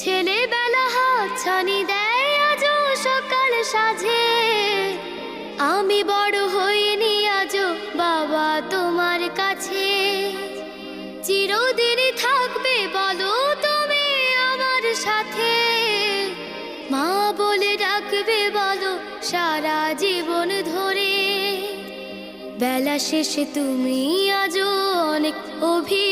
ছেলেবেলা হাত ছানি দেয়, আজও সকাল সাজে আমি বড় হইনি, আজও বাবা তোমার কাছে। চিরদিনই থাকবে, বলো তুমি আমার সাথে। মা বলে ডাকবে, বলো সারা জীবন ধরে। বেলা শেষে তুমি আজও অনেক অভিমানী